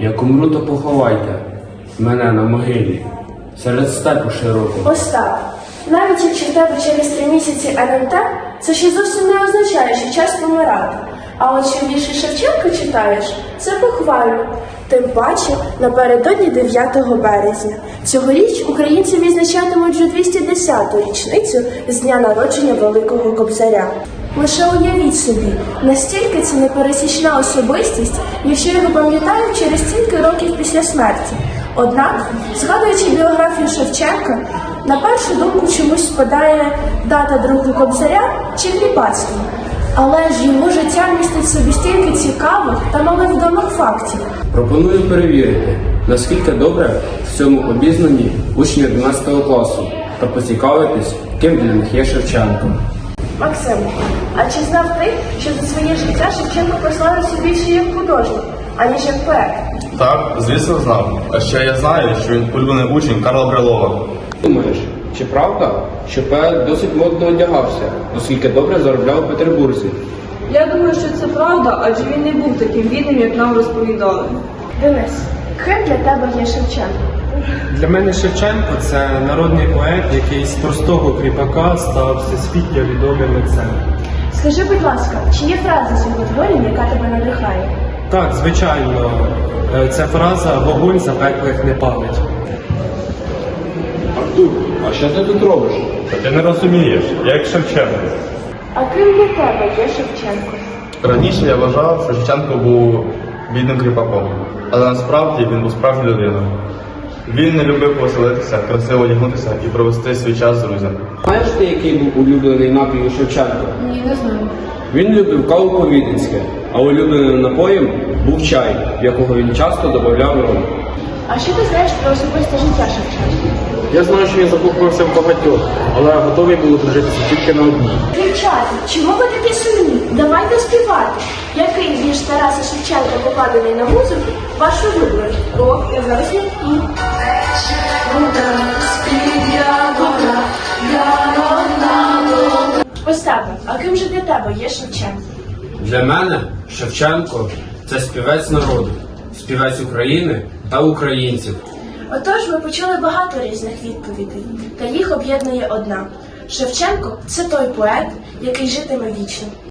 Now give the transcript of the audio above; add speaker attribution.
Speaker 1: Як умру, то поховайте мене на могилі, серед степу широкого.
Speaker 2: Остап, навіть якщо в тебе через три місяці НМТ, це ще зовсім не означає, що час помирати. А от що вірші Шевченка читаєш, це похвально. Тим паче напередодні 9 березня. Цьогоріч українці відзначатимуть вже 210-ту річницю з дня народження Великого Кобзаря. Лише уявіть собі, настільки це непересічна особистість, якщо його пам'ятають через стільки років після смерті. Однак, згадуючи біографію Шевченка, на першу думку чомусь спадає дата друку Кобзаря чи кріпацтво. Але ж його життя містить собі стільки цікавих та маловідомих фактів.
Speaker 1: Пропоную перевірити, наскільки добре в цьому обізнані учні 11 класу та поцікавитись, ким для них є Шевченко.
Speaker 2: Максим, а чи знав ти, що за своє життя Шевченко прославився більше як художник, аніж як поет?
Speaker 3: Так, звісно, знав. А ще я знаю, що він улюблений учень Карла Брилова.
Speaker 1: Думаєш, чи правда, що поет досить модно одягався, оскільки добре заробляв у Петербурзі?
Speaker 4: Я думаю, що це правда, адже він не був таким бідним, як нам розповідали.
Speaker 2: Денис, ким для тебе є Шевченко?
Speaker 5: Для мене Шевченко це народний поет, який з простого кріпака став всесвітньо відомим митцем.
Speaker 2: Скажи, будь ласка, чи є фраза з його творів, яка тебе надихає?
Speaker 5: Так, звичайно, е, ця фраза вогонь запеклих не палить.
Speaker 1: Артур, а що ти тут робиш?
Speaker 3: Ти не розумієш, я як Шевченко.
Speaker 2: А ким для тебе є Шевченко?
Speaker 3: Раніше я вважав, що Шевченко був бідним кріпаком, але насправді він був справжньою людиною. Він не любив поселитися, красиво одягнутися і провести свій час з друзями.
Speaker 1: Знаєш ти, який був улюблений напій у Шевченка?
Speaker 4: Ні, не знаю.
Speaker 1: Він любив каву повіденське, а улюбленим напоєм був чай, в якого він часто додавав ром.
Speaker 2: А що ти знаєш про особисте життя Шевченка?
Speaker 6: Я знаю, що він закохався в багатьох, але готовий був одружитися тільки на одній.
Speaker 2: Дівчата, чому ви такі Шевченка покладений на музику, ваш улюблений? О, я зараз не Остапе, а ким же для тебе є Шевченко?
Speaker 1: Для мене Шевченко це співець народу, співець України та українців.
Speaker 2: Отож, ми почули багато різних відповідей, та їх об'єднує одна. Шевченко це той поет, який житиме вічно.